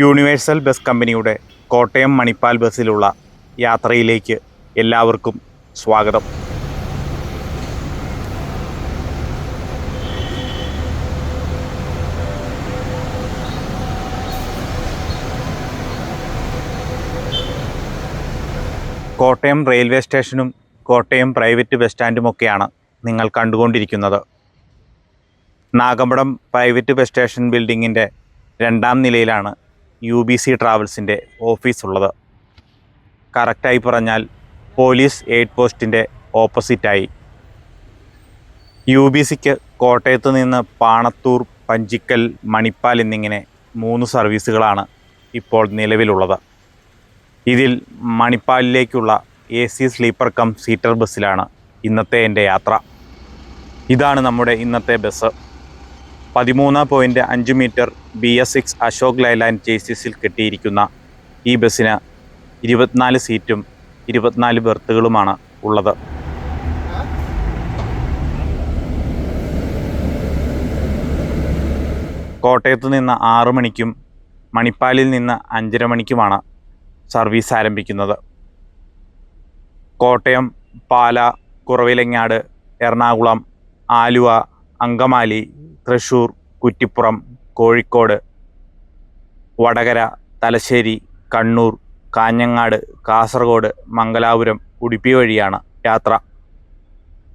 Universal bus കമ്പനിയുടെ കോട്ടയം മണിപ്പാൽ ബസ്സിലുള്ള യാത്രയിലേക്ക് എല്ലാവർക്കും സ്വാഗതം. കോട്ടയം റെയിൽവേ സ്റ്റേഷനും കോട്ടയം പ്രൈവറ്റ് ബസ് സ്റ്റാൻഡുമൊക്കെയാണ് നിങ്ങൾ കണ്ടുകൊണ്ടിരിക്കുന്നത്. നാഗമ്പടം പ്രൈവറ്റ് ബസ് സ്റ്റേഷൻ ബിൽഡിങ്ങിന്റെ രണ്ടാം നിലയിലാണ് യു ബി സി ട്രാവൽസിന്റെ ഓഫീസ് ഉള്ളത് കറക്റ്റായി പറഞ്ഞാൽ പോലീസ് എയ്ഡ് പോസ്റ്റിന്റെ ഓപ്പോസിറ്റായി. യു ബി സിക്ക് കോട്ടയത്ത് നിന്ന് പാണത്തൂർ പഞ്ചിക്കൽ മണിപ്പാൽ എന്നിങ്ങനെ മൂന്ന് സർവീസുകളാണ് ഇപ്പോൾ നിലവിലുള്ളത്. ഇതിൽ മണിപ്പാലിലേക്കുള്ള A C sleeper cum seater ബസ്സിലാണ് ഇന്നത്തെ എന്റെ യാത്ര. ഇതാണ് നമ്മുടെ ഇന്നത്തെ ബസ്. പതിമൂന്ന് പോയിന്റ് അഞ്ച് metre B S six Ashok Leyland ചേസിസിൽ കെട്ടിയിരിക്കുന്ന ഈ ബസ്സിന് ഇരുപത്തിനാല് സീറ്റും ഇരുപത്തിനാല് ബെർത്തുകളുമാണ് ഉള്ളത്. കോട്ടയത്ത് നിന്ന് ആറു മണിക്കും മണിപ്പാലിൽ നിന്ന് അഞ്ചര മണിക്കുമാണ് സർവീസ് ആരംഭിക്കുന്നത്. കോട്ടയം പാല കുറവിലങ്ങാട് എറണാകുളം ആലുവ അങ്കമാലി തൃശ്ശൂർ കുറ്റിപ്പുറം കോഴിക്കോട് വടകര തലശ്ശേരി കണ്ണൂർ കാഞ്ഞങ്ങാട് കാസർഗോഡ് മംഗലാപുരം ഉടുപ്പി വഴിയാണ് യാത്ര.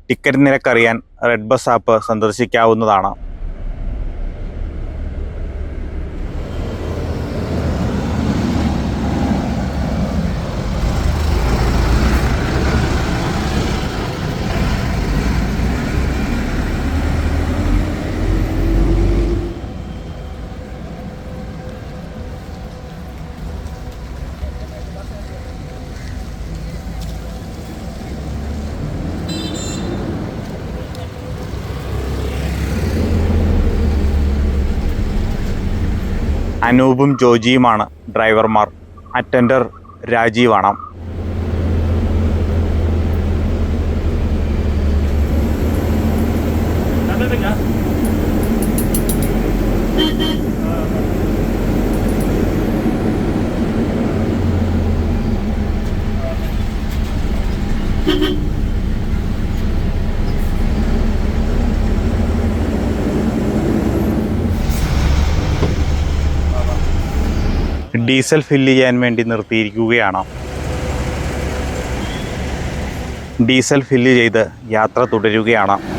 ടിക്കറ്റ് നിരക്കറിയാൻ റെഡ് ബസ് ആപ്പ് സന്ദർശിക്കാവുന്നതാണ്. അനൂപും ജോജിയുമാണ് ഡ്രൈവർമാർ. അറ്റൻഡർ രാജീവാണ് ഡീസൽ ഫില്ല് ചെയ്യാൻ വേണ്ടി നിർത്തിയിരിക്കുകയാണ്. ഡീസൽ ഫില്ല് ചെയ്ത് യാത്ര തുടരുകയാണ്.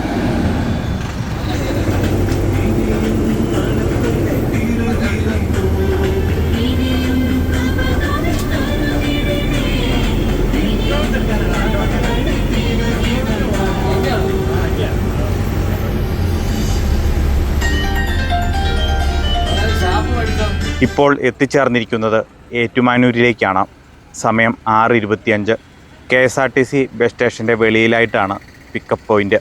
ഇപ്പോൾ എത്തിച്ചേർന്നിരിക്കുന്നത് ഏറ്റുമാനൂരിലേക്കാണ്. സമയം ആറ് ഇരുപത്തിയഞ്ച്. K S R T C bus സ്റ്റേഷന്റെ വെളിയിലായിട്ടാണ് പിക്കപ്പ് പോയിന്റ്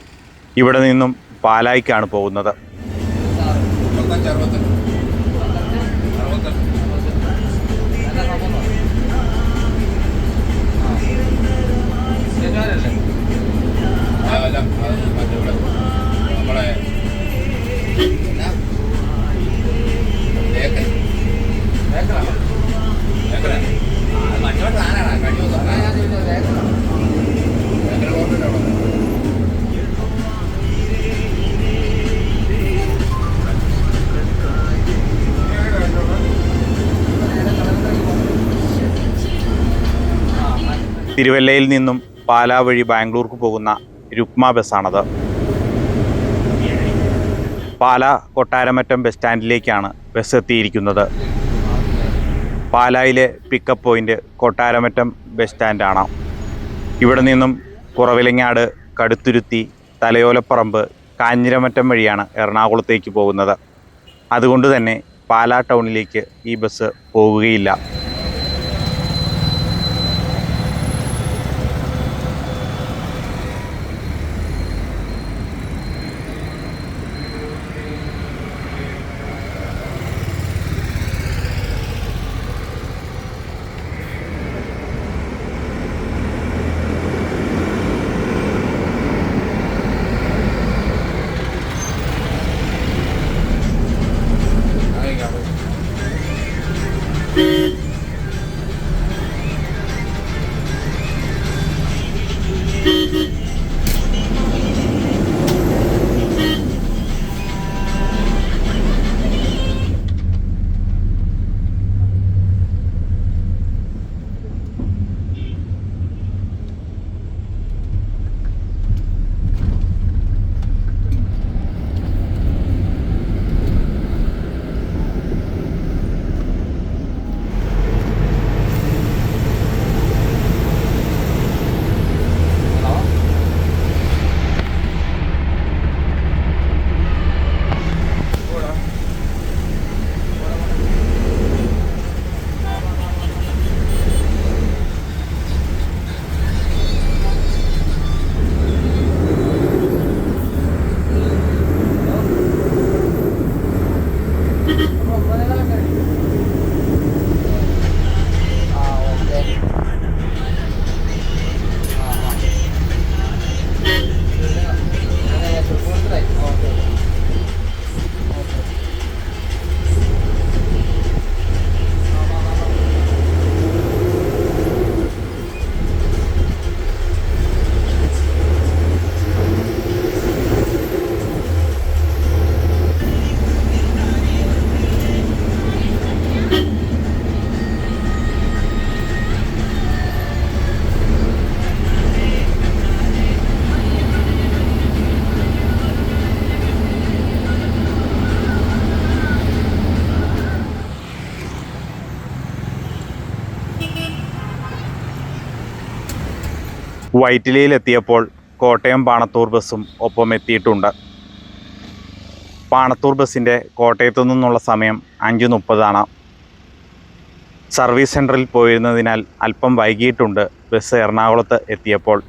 ഇവിടെ നിന്നും പാലായിക്കാണ് പോകുന്നത്. തിരുവല്ലയിൽ നിന്നും പാലാ വഴി ബാംഗ്ലൂർക്ക് പോകുന്ന രുക്മ ബസ്സാണത്. പാല കൊട്ടാരമറ്റം ബസ് സ്റ്റാൻഡിലേക്കാണ് ബസ് എത്തിയിരിക്കുന്നത്. പാലായിലെ പിക്കപ്പ് പോയിന്റ് കൊട്ടാരമറ്റം ബസ് സ്റ്റാൻഡാണ്. ഇവിടെ നിന്നും കുറവിലങ്ങാട് കടുത്തുരുത്തി തലയോലപ്പറമ്പ് കാഞ്ഞിരമറ്റം വഴിയാണ് എറണാകുളത്തേക്ക് പോകുന്നത്. അതുകൊണ്ട് തന്നെ പാലാ ടൗണിലേക്ക് ഈ ബസ് പോവുകയില്ല. വൈറ്റിലയിലെത്തിയപ്പോൾ കോട്ടയം പാണത്തൂർ ബസ്സും ഒപ്പം എത്തിയിട്ടുണ്ട്. പാണത്തൂർ ബസ്സിന്റെ കോട്ടയത്തു നിന്നുള്ള സമയം അഞ്ച് മുപ്പതാണ്. സർവീസ് സെന്ററിൽ പോയിരുന്നതിനാൽ അല്പം വൈകിയിട്ടുണ്ട് ബസ് എറണാകുളത്ത് എത്തിയപ്പോൾ.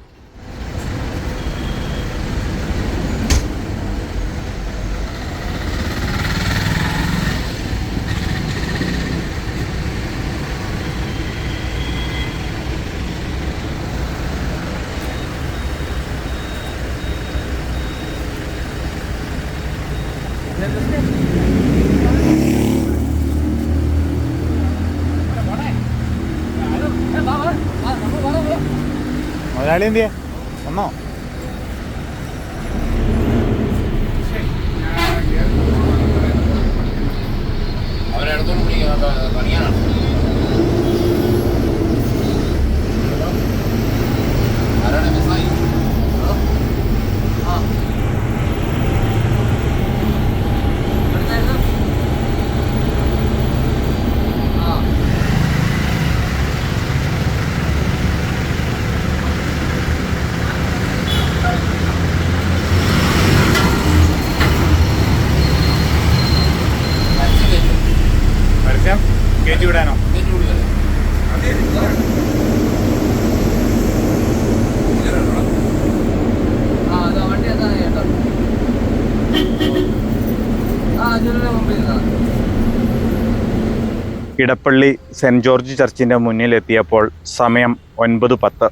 ਲੈ ਲੈਂਦੇ ਆ। ഇടപ്പള്ളി സെന്റ് ജോർജ് ചർച്ചിന്റെ മുന്നിലെത്തിയപ്പോൾ സമയം ഒൻപത് പത്ത്.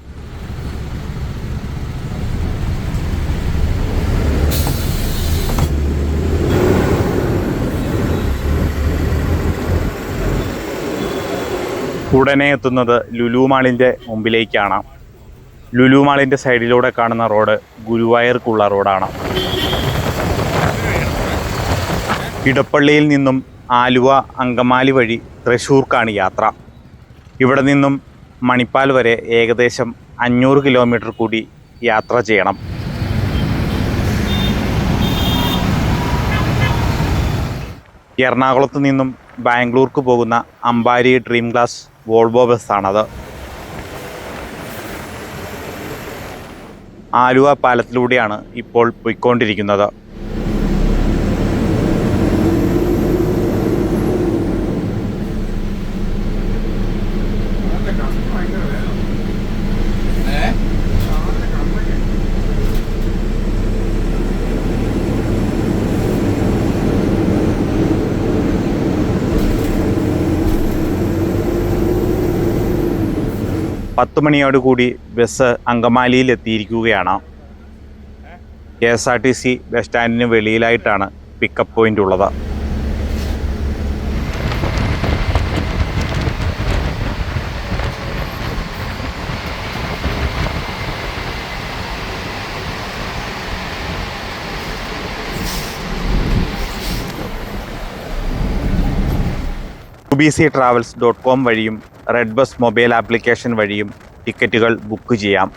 ഉടനെ എത്തുന്നത് ലുലു മാളിന്റെ മുമ്പിലേക്കാണ്. ലുലു മാളിന്റെ സൈഡിലൂടെ കാണുന്ന റോഡ് ഗുരുവായൂർക്കുള്ള റോഡാണ്. ഇടപ്പള്ളിയിൽ നിന്നും ആലുവ അങ്കമാലി വഴി തൃശ്ശൂർക്കാണ് യാത്ര. ഇവിടെ നിന്നും മണിപ്പാൽ വരെ ഏകദേശം അഞ്ഞൂറ് കിലോമീറ്റർ കൂടി യാത്ര ചെയ്യണം. എറണാകുളത്ത് നിന്നും ബാംഗ്ലൂർക്ക് പോകുന്ന അമ്പാരി ഡ്രീം ക്ലാസ് വോൾവോ ബസ്സാണത് ആലുവ പാലത്തിലൂടെയാണ് ഇപ്പോൾ പോയിക്കൊണ്ടിരിക്കുന്നത് ഏ പത്ത് മണിയോടുകൂടി ബസ് അങ്കമാലിയിൽ എത്തിയിരിക്കുകയാണ് K S R T C bus സ്റ്റാൻഡിന് വെളിയിലായിട്ടാണ് പിക്കപ്പ് പോയിന്റ് ഉള്ളത്. B C travels dot com വഴിയും റെഡ് ബസ് മൊബൈൽ ആപ്ലിക്കേഷൻ വഴിയും ടിക്കറ്റുകൾ ബുക്ക് ചെയ്യാം.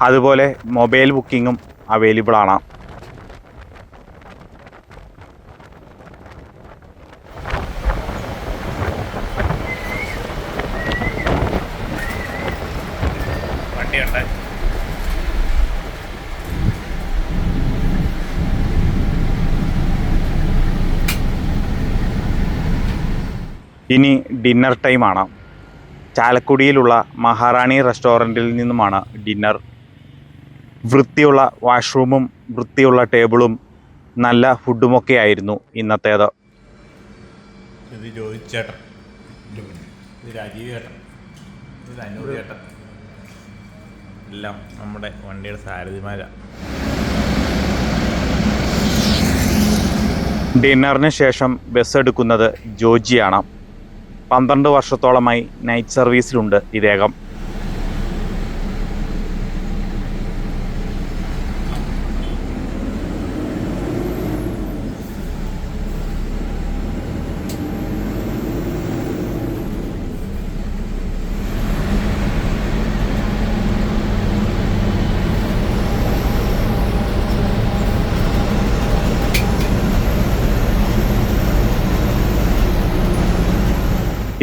അതുപോലെ മൊബൈൽ ബുക്കിങ്ങും അവൈലബിൾ ആണ്. വണ്ടിയുണ്ട്. ഇനി ഡിന്നർ ടൈമാണ് ചാലക്കുടിയിലുള്ള മഹാറാണി റെസ്റ്റോറന്റിൽ നിന്നുമാണ് ഡിന്നർ. വൃത്തിയുള്ള വാഷ്റൂമും വൃത്തിയുള്ള ടേബിളും നല്ല ഫുഡുമൊക്കെ ആയിരുന്നു ഇന്നത്തേത്. ഇത് ചേട്ടൻ. ഇത് രാജീവ് ചേട്ടൻ. ഇത് അനൂർ ചേട്ടൻ. എല്ലാം നമ്മുടെ വണ്ടിയുടെ സാരഥിമാരാണ് ഡിന്നറിന് ശേഷം ബസ് എടുക്കുന്നത് ജോജിയാണ്. പന്ത്രണ്ട് വർഷത്തോളമായി നൈറ്റ് സർവീസിലുണ്ട് ഇദ്ദേഹം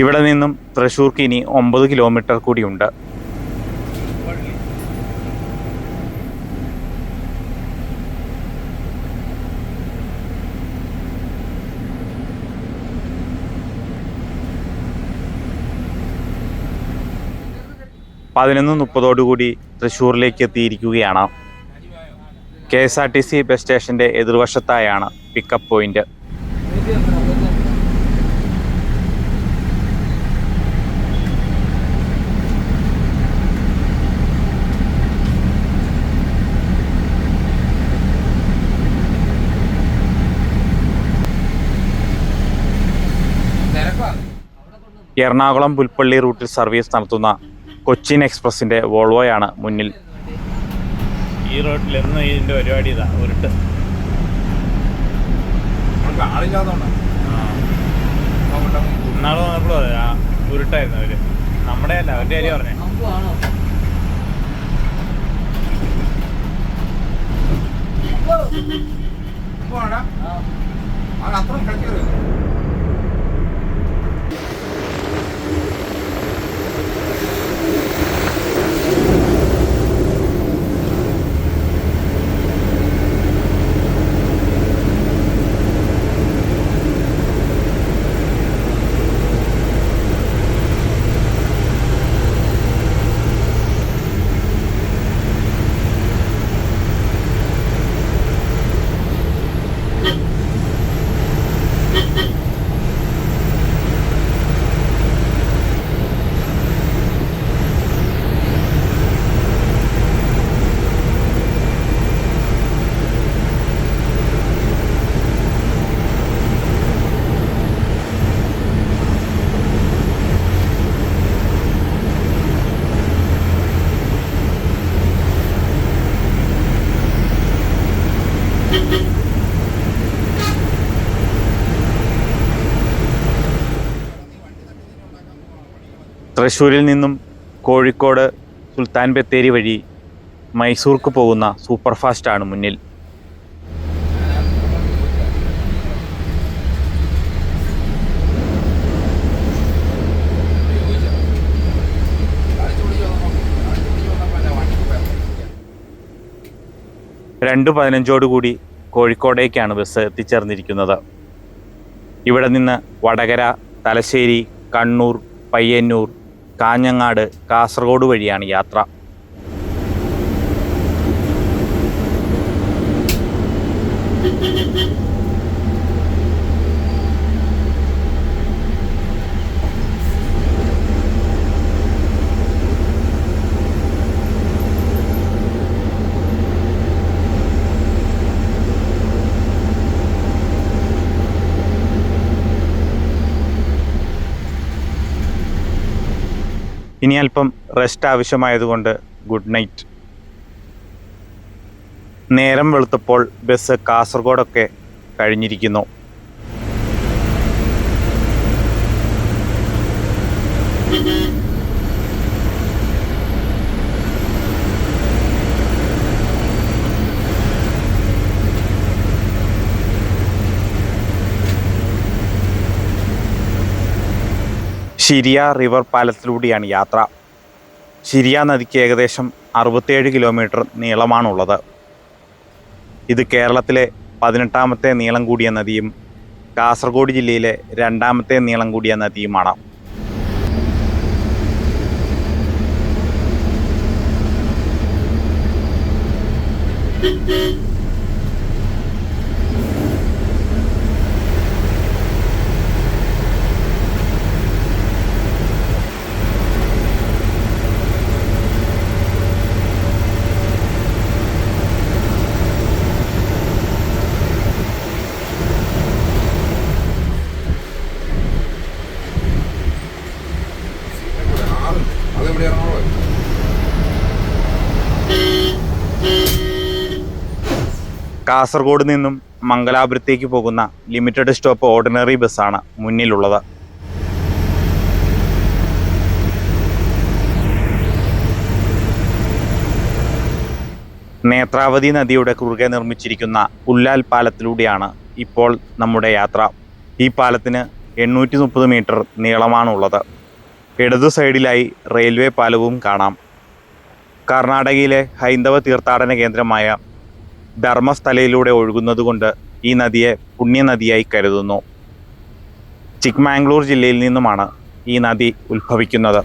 ഇവിടെ നിന്നും തൃശ്ശൂർക്ക് ഇനി ഒമ്പത് കിലോമീറ്റർ കൂടിയുണ്ട്. പതിനൊന്ന് മുപ്പതോടുകൂടി തൃശ്ശൂരിലേക്ക് എത്തിയിരിക്കുകയാണ്. K S R T C bus സ്റ്റേഷന്റെ എതിർവശത്തായാണ് പിക്കപ്പ് പോയിന്റ് എറണാകുളം പുൽപ്പള്ളി റൂട്ടിൽ സർവീസ് നടത്തുന്ന കൊച്ചിൻ എക്സ്പ്രസിന്റെ വോൾവോയാണ് മുന്നിൽ. ഈ റോട്ടിൽ എന്ന് ഇതിന്റെ പരിപാടി ഇതാ ഉരുട്ട്. ഇന്നാൾ വന്നപ്പോഴും അതെ ആ ഉരുട്ടായിരുന്നു അവർ. നമ്മുടെ അല്ല അവരുടെ കാര്യം പറഞ്ഞേ. അത്ര പോടാ തൃശ്ശൂരിൽ നിന്നും കോഴിക്കോട് സുൽത്താൻ ബത്തേരി വഴി മൈസൂർക്ക് പോകുന്ന സൂപ്പർഫാസ്റ്റ് ആണ് മുന്നിൽ. രണ്ട് പതിനഞ്ചോടുകൂടി കോഴിക്കോടേക്കാണ് ബസ് എത്തിച്ചേർന്നിരിക്കുന്നത്. ഇവിടെ നിന്ന് വടകര തലശ്ശേരി കണ്ണൂർ പയ്യന്നൂർ കാഞ്ഞങ്ങാട് കാസർഗോഡ് വഴിയാണ് യാത്ര. ഇനി അല്പം റെസ്റ്റ് ആവശ്യമായതുകൊണ്ട് ഗുഡ് നൈറ്റ് നേരം വെളുത്തപ്പോൾ ബസ് കാസർഗോഡൊക്കെ കഴിഞ്ഞിരിക്കുന്നു. ഷിരിയ റിവർ പാലത്തിലൂടെയാണ് യാത്ര. ഷിരിയ നദിക്ക് ഏകദേശം അറുപത്തേഴ് കിലോമീറ്റർ നീളമാണുള്ളത്. ഇത് കേരളത്തിലെ പതിനെട്ടാമത്തെ നീളം കൂടിയ നദിയും കാസർഗോഡ് ജില്ലയിലെ രണ്ടാമത്തെ നീളം കൂടിയ നദിയുമാണ്. അതെവിടെ കാസർഗോഡ് നിന്നും മംഗലാപുരത്തേക്ക് പോകുന്ന ലിമിറ്റഡ് സ്റ്റോപ്പ് ഓർഡിനറി ബസ്സാണ് മുന്നിലുള്ളത്. നേത്രാവതി നദിയുടെ കുറുകെ നിർമ്മിച്ചിരിക്കുന്ന പുല്ലാൽ പാലത്തിലൂടെയാണ് ഇപ്പോൾ നമ്മുടെ യാത്ര. ഈ പാലത്തിന് എണ്ണൂറ്റി മുപ്പത് മീറ്റർ നീളമാണുള്ളത്. ഇടതു സൈഡിലായി റെയിൽവേ പാലവും കാണാം. കർണാടകയിലെ ഹൈന്ദവ തീർത്ഥാടന കേന്ദ്രമായ ധർമ്മസ്ഥലയിലൂടെ ഒഴുകുന്നതുകൊണ്ട് ഈ നദിയെ പുണ്യനദിയായി കരുതുന്നു. ചിക്മാംഗ്ലൂർ ജില്ലയിൽ നിന്നുമാണ് ഈ നദി ഉത്ഭവിക്കുന്നത്.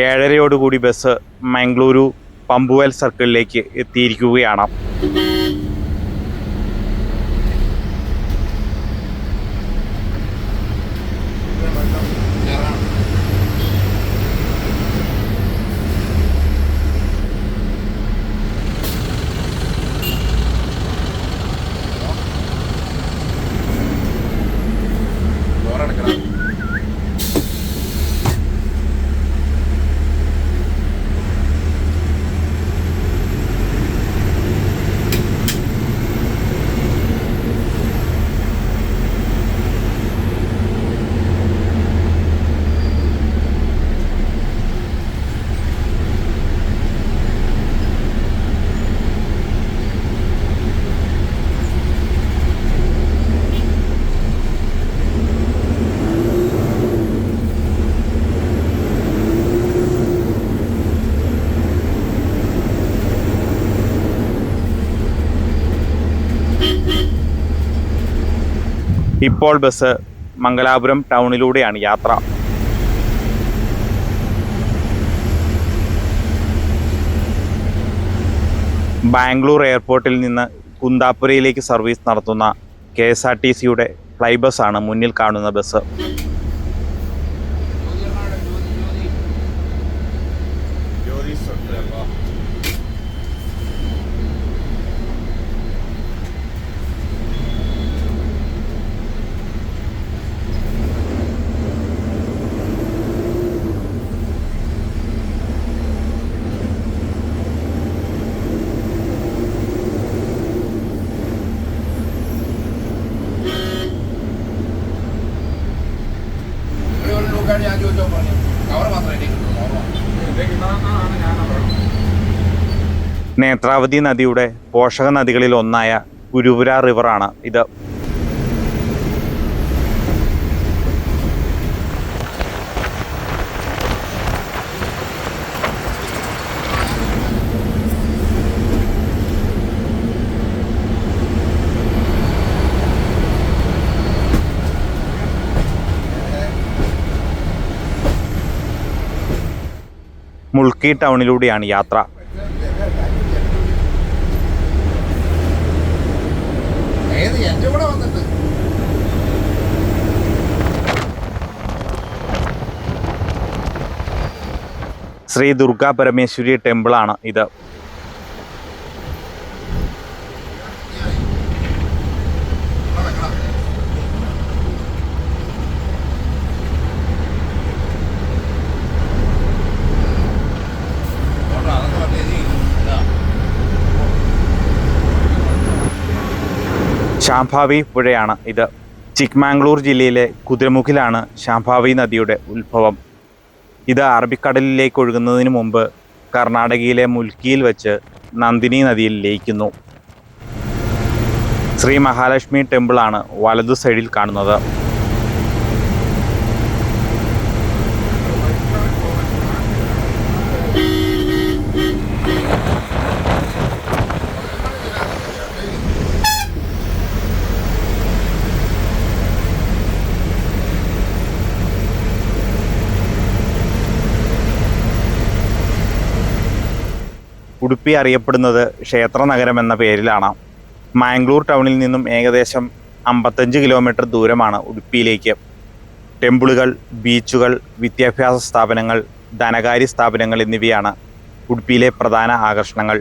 ഏഴരയോടുകൂടി ബസ് മംഗളൂരു പമ്പുവേൽ സർക്കിളിലേക്ക് എത്തിയിരിക്കുകയാണ്. ഇപ്പോൾ ബസ് മംഗലാപുരം ടൗണിലൂടെയാണ് യാത്ര. ബാംഗ്ലൂർ എയർപോർട്ടിൽ നിന്ന് കുന്താപുരയിലേക്ക് സർവീസ് നടത്തുന്ന കെ എസ് ആർ ടി സിയുടെ ഫ്ലൈ ബസ്സാണ് മുന്നിൽ കാണുന്ന ബസ് നേത്രാവതി നദിയുടെ പോഷക നദികളിൽ ഒന്നായ ഗുരുപുര റിവറാണ് ഇത്. മുൾക്കി ടൗണിലൂടെയാണ് യാത്ര. ശ്രീ ദുർഗാ പരമേശ്വരി ടെമ്പിളാണ് ഇത് അതുകൊണ്ട് അതൊക്കെ പറഞ്ഞ് ഇതാ ശാംഭാവി പുഴയാണ് ഇത്. ചിക്മാംഗ്ലൂർ ജില്ലയിലെ കുതിരമുഖിലാണ് ശാംഭാവി നദിയുടെ ഉത്ഭവം. ഇത് അറബിക്കടലിലേക്ക് ഒഴുകുന്നതിന് മുമ്പ് കർണാടകയിലെ മുൽക്കിയിൽ വെച്ച് നന്ദിനി നദിയിൽ ലയിക്കുന്നു. ശ്രീ മഹാലക്ഷ്മി ടെമ്പിളാണ് വലതു സൈഡിൽ കാണുന്നത്. ഉടുപ്പി അറിയപ്പെടുന്നത് ക്ഷേത്ര നഗരം എന്ന പേരിലാണ്. മാംഗ്ലൂർ ടൗണിൽ നിന്നും ഏകദേശം അമ്പത്തഞ്ച് കിലോമീറ്റർ ദൂരമാണ് ഉടുപ്പിയിലേക്ക്. ടെമ്പിളുകൾ ബീച്ചുകൾ വിദ്യാഭ്യാസ സ്ഥാപനങ്ങൾ ധനകാര്യ സ്ഥാപനങ്ങൾ എന്നിവയാണ് ഉടുപ്പിയിലെ പ്രധാന ആകർഷണങ്ങൾ.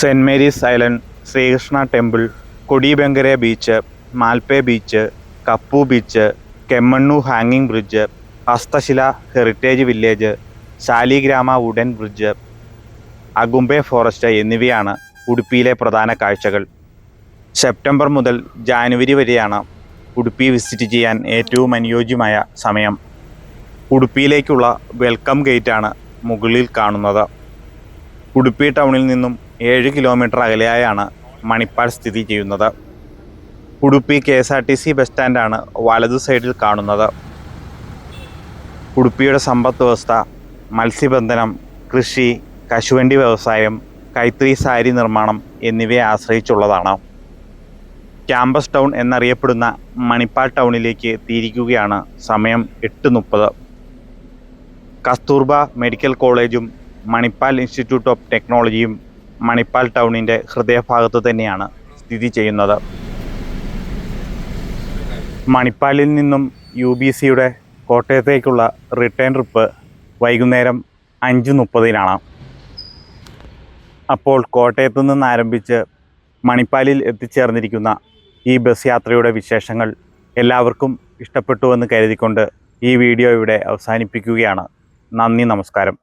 Saint Mary's island Srikrishna temple Kodibengre beach Malpe beach Kapu beach Kemmannu ഹാങ്ങിങ് bridge Hastashila heritage village Saligrama wooden bridge Agumbe forest എന്നിവയാണ് ഉടുപ്പിയിലെ പ്രധാന കാഴ്ചകൾ. സെപ്റ്റംബർ മുതൽ ജാനുവരി വരെയാണ് ഉടുപ്പി വിസിറ്റ് ചെയ്യാൻ ഏറ്റവും അനുയോജ്യമായ സമയം. ഉടുപ്പിയിലേക്കുള്ള വെൽക്കം ഗേറ്റാണ് മുകളിൽ കാണുന്നത്. ഉടുപ്പി ടൗണിൽ നിന്നും ഏഴ് കിലോമീറ്റർ അകലെയായാണ് മണിപ്പാൽ സ്ഥിതി ചെയ്യുന്നത്. Udupi K S R T C bus സ്റ്റാൻഡാണ് വലതു സൈഡിൽ കാണുന്നത്. ഉടുപ്പിയുടെ സമ്പദ് വ്യവസ്ഥ മത്സ്യബന്ധനം കൃഷി കശുവണ്ടി വ്യവസായം കൈത്തറി സാരി നിർമ്മാണം എന്നിവയെ ആശ്രയിച്ചുള്ളതാണ്. ക്യാമ്പസ് ടൗൺ എന്നറിയപ്പെടുന്ന മണിപ്പാൽ ടൗണിലേക്ക് തിരിക്കുകയാണ് സമയം എട്ട് മുപ്പത് കസ്തൂർബ മെഡിക്കൽ കോളേജും മണിപ്പാൽ ഇൻസ്റ്റിറ്റ്യൂട്ട് ഓഫ് ടെക്നോളജിയും മണിപ്പാൽ ടൗണിന്റെ ഹൃദയഭാഗത്ത് തന്നെയാണ് സ്ഥിതി ചെയ്യുന്നത്. മണിപ്പാലിൽ നിന്നും യു ബി സിയുടെ കോട്ടയത്തേക്കുള്ള റിട്ടേൺ ട്രിപ്പ് വൈകുന്നേരം അഞ്ച് മുപ്പതിനാണ് അപ്പോൾ കോട്ടയത്തു നിന്ന് ആരംഭിച്ച് മണിപ്പാലിൽ എത്തിച്ചേർന്നിരിക്കുന്ന ഈ ബസ് യാത്രയുടെ വിശേഷങ്ങൾ എല്ലാവർക്കും ഇഷ്ടപ്പെട്ടുവെന്ന് കരുതിക്കൊണ്ട് ഈ വീഡിയോ ഇവിടെ അവസാനിപ്പിക്കുകയാണ്. നന്ദി നമസ്കാരം.